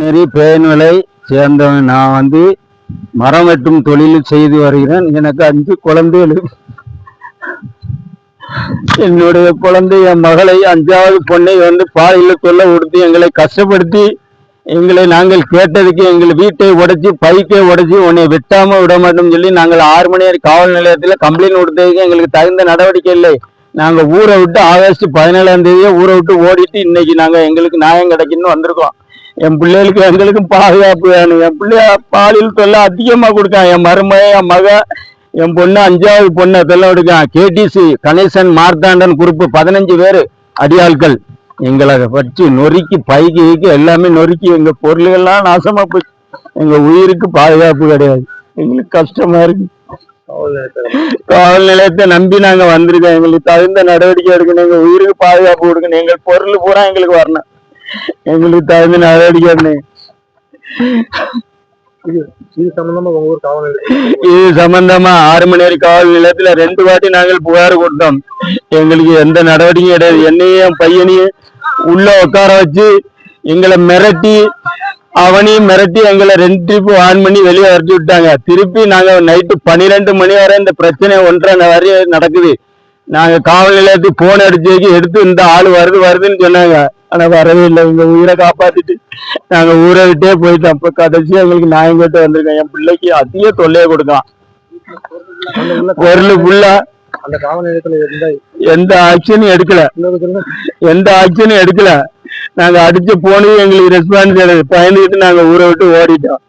நெறி பேன்விலை சேர்ந்தவன் நான் வந்து மரம் வெட்டும் தொழில் செய்து வருகிறேன். எனக்கு அஞ்சு குழந்தைகள் என்னுடைய குழந்தை என் மகளை அஞ்சாவது பொண்ணை வந்து பாலியல் தொல்லை கொடுத்து எங்களை கஷ்டப்படுத்தி எங்களை நாங்கள் கேட்டதுக்கு எங்கள் வீட்டை உடைச்சி பைக்கை உடைச்சி உன்னை வெட்டாம விட மாட்டோம் சொல்லி நாங்கள் ஆறு மணி நேரம் காவல் நிலையத்தில் கம்ப்ளைண்ட் கொடுத்ததுக்கு எங்களுக்கு தகுந்த நடவடிக்கை இல்லை. நாங்கள் ஊரை விட்டு ஆகஸ்ட் பதினேழாம் தேதியே ஊரை விட்டு ஓடிட்டு இன்னைக்கு நாங்கள் எங்களுக்கு நியாயம் கிடைக்குன்னு வந்திருக்கோம். என் பிள்ளைகளுக்கு எங்களுக்கும் பாதுகாப்பு வேணும். என் பிள்ளைய பாலியல் தொல்லை அதிகமாக கொடுக்கான். என் மருமக என் மக என் பொண்ணு அஞ்சாவது பொண்ணு தொல்லை கொடுக்கான். கேடிசி கணேசன் மார்த்தாண்டன் குரூப்பு பதினஞ்சு பேர் அடியாள்கள். எங்களை வச்சு நொறுக்கி பைக்கு வைக்க எல்லாமே நொறுக்கி எங்கள் பொருள்கள்லாம் நாசமாக போச்சு. எங்கள் உயிருக்கு பாதுகாப்பு கிடையாது. எங்களுக்கு கஷ்டமாக இருக்கு. காவல் நிலையத்தை நம்பி நாங்க வந்திருக்கோம். எங்களுக்கு தகுந்த நடவடிக்கை எடுக்கணும். எங்க உயிருக்கு பாதுகாப்பு கொடுக்கணும். எங்கள் பொருள் பூரா எங்களுக்கு வரணும். எங்களுக்கு தகுந்த நடவடிக்கை இது சம்பந்தமா உங்க ஊர் காவல் நிலையம் இது சம்பந்தமா ஆறு மணி நேரம் காவல் நிலையத்துல ரெண்டு வாட்டி நாங்கள் புகார் கொடுத்தோம். எங்களுக்கு எந்த நடவடிக்கையும் கிடையாது. என்னையும் என் பையனையும் உள்ள உட்கார வச்சு எங்களை மிரட்டி அவனையும் மிரட்டி எங்களை ரெண்டு ட்ரிப் ஆன் பண்ணி வெளியே வரட்டி விட்டாங்க. திருப்பி நாங்க நைட்டு பன்னிரெண்டு மணி வரை இந்த பிரச்சனை ஒன்றரை வரை நடக்குது. நாங்க காவல் நிலையத்துக்கு போன் அடிச்சு எடுத்து இந்த ஆள் வருது வருதுன்னு சொன்னாங்க. ஆனா வரவே இல்லை. எங்க உயிரை காப்பாத்திட்டு நாங்க ஊரை விட்டே போயிட்டோம். அப்ப கடைசியா எங்களுக்கு நியாயம் கேட்டு வந்திருக்கோம் என் பிள்ளைக்கு அதிக தொல்லையை உள்ள பொருள் ஃபுல்லா அந்த காவல் நிலையத்துல எந்த ஆக்ஷனும் எடுக்கல. எந்த ஆக்ஷனும் எடுக்கல. நாங்க அடிச்ச போனது எங்களுக்கு ரெஸ்பான்ஸ் கிடையாது. பயந்துக்கிட்டு நாங்க ஊரை விட்டு ஓடிட்டோம்.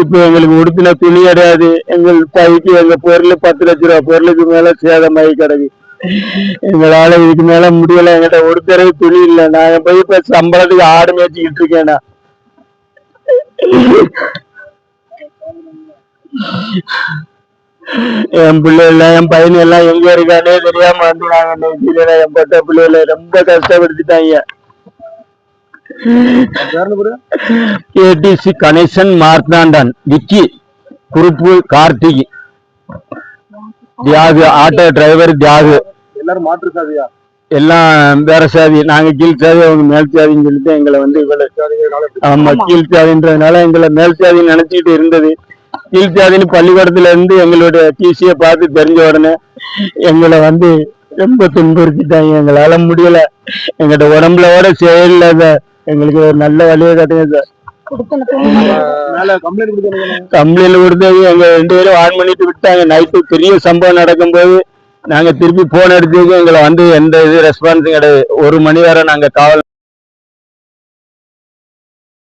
இப்ப எங்களுக்கு உடுத்தின துணி கிடையாது. எங்கள் பைக்கு எங்க பொருள் பத்து லட்ச ரூபா பொருளுக்கு மேல சேதமாகி கிடக்கு. எங்களால இதுக்கு மேல முடியல. எங்கிட்ட ஒரு தடவை துணி இல்ல. நான் போய் இப்ப சம்பளத்துக்கு ஆடு மேய்ச்சிக்கிட்டு இருக்கேனா? என் பிள்ளைல என் பையன் எல்லாம் எங்க இருக்கானே தெரியாம வந்து நாங்க என் பொட்ட பிள்ளைகளை ரொம்ப கஷ்டப்படுத்திட்டாங்க. கேடிசி Ganesan Marthandan Vicky Kurup Karthik. Thiyagu auto driver Thiyagu. எல்லாரும் மாற்று சாதியா? எல்லாம் வேற சாதி. நாங்க கீழ் சாதி அவங்க மேல் சாதின்னு சொல்லிட்டு எங்களை வந்து இவ்வளவு ஆமா கீழ் சாதின்றதுனால எங்களை மேல் சாதி நினைச்சிட்டு இருந்தது. கீழ் சாதின்னு பள்ளிக்கூடத்துல இருந்து எங்களுடைய டிசியை பார்த்து தெரிஞ்ச உடனே எங்களை வந்து ரொம்ப துன்புறுத்திட்டாங்க. எங்களால முடியல. எங்கிட்ட உடம்புல ஓட செயல்ல சார் எங்களுக்கு ஒரு நல்ல வழியை கட்டுங்க சார். கம்ப்ளைண்ட் கொடுத்தது எங்க ரெண்டு பேரும் ஆன் பண்ணிட்டு விட்டாங்க. நைட்டு பெரிய சம்பவம் நடக்கும்போது நாங்க திருப்பி போன் அடிச்சதுக்கு எங்களை வந்து எந்த இது ரெஸ்பான்ஸும் கிடையாது. ஒரு மணி வரை நாங்க காவல்